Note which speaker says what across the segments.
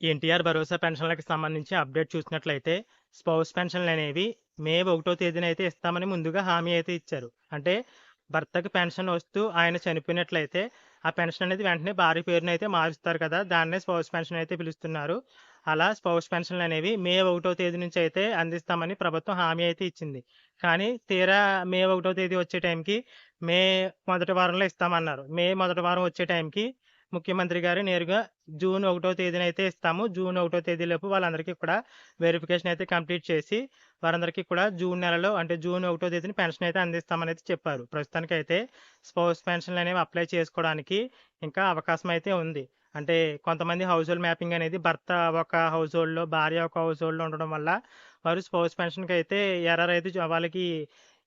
Speaker 1: ఎన్టీఆర్ భరోసా పెన్షన్లకు సంబంధించి అప్డేట్ చూసినట్లయితే, స్పౌస్ పెన్షన్‌లనేవి మే ఒకటో తేదీన అయితే ఇస్తామని ముందుగా హామీ అయితే ఇచ్చారు. అంటే భర్తకు పెన్షన్ వస్తూ ఆయన చనిపోయినట్లయితే, ఆ పెన్షన్ అనేది వెంటనే భార్య పేరును అయితే మారుస్తారు కదా! దాన్నే స్పౌస్ పెన్షన్ అయితే పిలుస్తున్నారు. అలా స్పౌస్ పెన్షన్‌లనేవి మే ఒకటో తేదీ నుంచి అయితే అందిస్తామని ప్రభుత్వం హామీ అయితే ఇచ్చింది. కానీ తీరా మే ఒకటో తేదీ వచ్చే టైంకి మే మొదటి వారంలో ఇస్తామన్నారు. మే మొదటి వారం వచ్చే టైంకి ముఖ్యమంత్రి గారు నేరుగా జూన్ ఒకటో తేదీన అయితే ఇస్తాము. జూన్ ఒకటో తేదీలోపు వాళ్ళందరికీ కూడా వెరిఫికేషన్ అయితే కంప్లీట్ చేసి, వారందరికీ కూడా జూన్ నెలలో అంటే జూన్ ఒకటో తేదీన పెన్షన్ అయితే అందిస్తామని అయితే చెప్పారు. ప్రస్తుతానికైతే స్పౌస్ పెన్షన్‌లనేవి అప్లై చేసుకోవడానికి ఇంకా అవకాశం అయితే ఉంది. అంటే కొంతమంది హౌస్ హోల్డ్ మ్యాపింగ్ అనేది భర్త ఒక హౌస్ హోల్డ్‌లో, భార్య ఒక హౌస్ హోల్డ్‌లో ఉండడం వల్ల వారు స్పౌస్ అయితే ఎర్రర్ అయితే వాళ్ళకి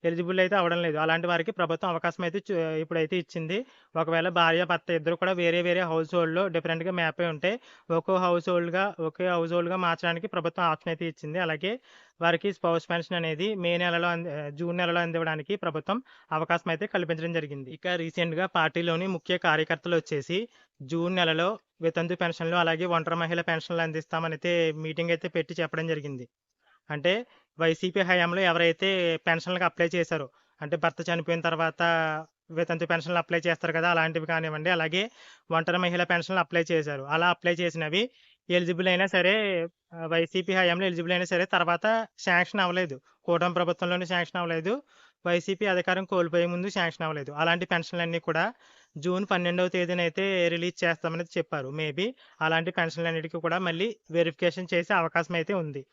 Speaker 1: ఎలిజిబుల్ అయితే అవడం లేదు. అలాంటి వారికి ప్రభుత్వం అవకాశం అయితే ఇప్పుడైతే ఇచ్చింది. ఒకవేళ భార్య, భర్త ఇద్దరు కూడా వేరే వేరే హౌస్ హోల్డ్‌లో డిఫరెంట్‌గా మ్యాప్ అయి ఉంటే, ఒక్కో హౌస్ హోల్డ్‌గా ఒకే హౌస్ హోల్డ్‌గా మార్చడానికి ప్రభుత్వం ఆప్షన్ అయితే ఇచ్చింది. అలాగే వారికి స్పౌస్ పెన్షన్ అనేది మే నెలలో జూన్ నెలలో అందివ్వడానికి ప్రభుత్వం అవకాశం అయితే కల్పించడం జరిగింది. ఇక రీసెంట్‌గా పార్టీలోని ముఖ్య కార్యకర్తలు వచ్చేసి జూన్ నెలలో వితంతు పెన్షన్‌లు అలాగే ఒంటరి మహిళ పెన్షన్‌లు అందిస్తామనైతే మీటింగ్ అయితే పెట్టి చెప్పడం జరిగింది. అంటే వైసీపీ హయాంలో ఎవరైతే పెన్షన్లకు అప్లై చేశారో, అంటే భర్త చనిపోయిన తర్వాత వితంతు పెన్షన్‌లు అప్లై చేస్తారు కదా! అలాంటివి కానివ్వండి, అలాగే ఒంటరి మహిళ పెన్షన్‌లు అప్లై చేశారు. అలా అప్లై చేసినవి ఎలిజిబుల్ అయినా సరే వైసీపీ హయాంలో ఎలిజిబుల్ అయినా సరే తర్వాత శాంక్షన్ అవ్వలేదు. కూటమి ప్రభుత్వంలోనే శాంక్షన్ అవ్వలేదు. వైసీపీ అధికారం కోల్పోయే ముందు శాంక్షన్ అవ్వలేదు. అలాంటి పెన్షన్‌లన్నీ కూడా జూన్ 12వ తేదీనైతే రిలీజ్ చేస్తామని చెప్పారు. మేబీ అలాంటి పెన్షన్లన్నిటికీ కూడా మళ్ళీ వెరిఫికేషన్ చేసే అవకాశం అయితే ఉంది.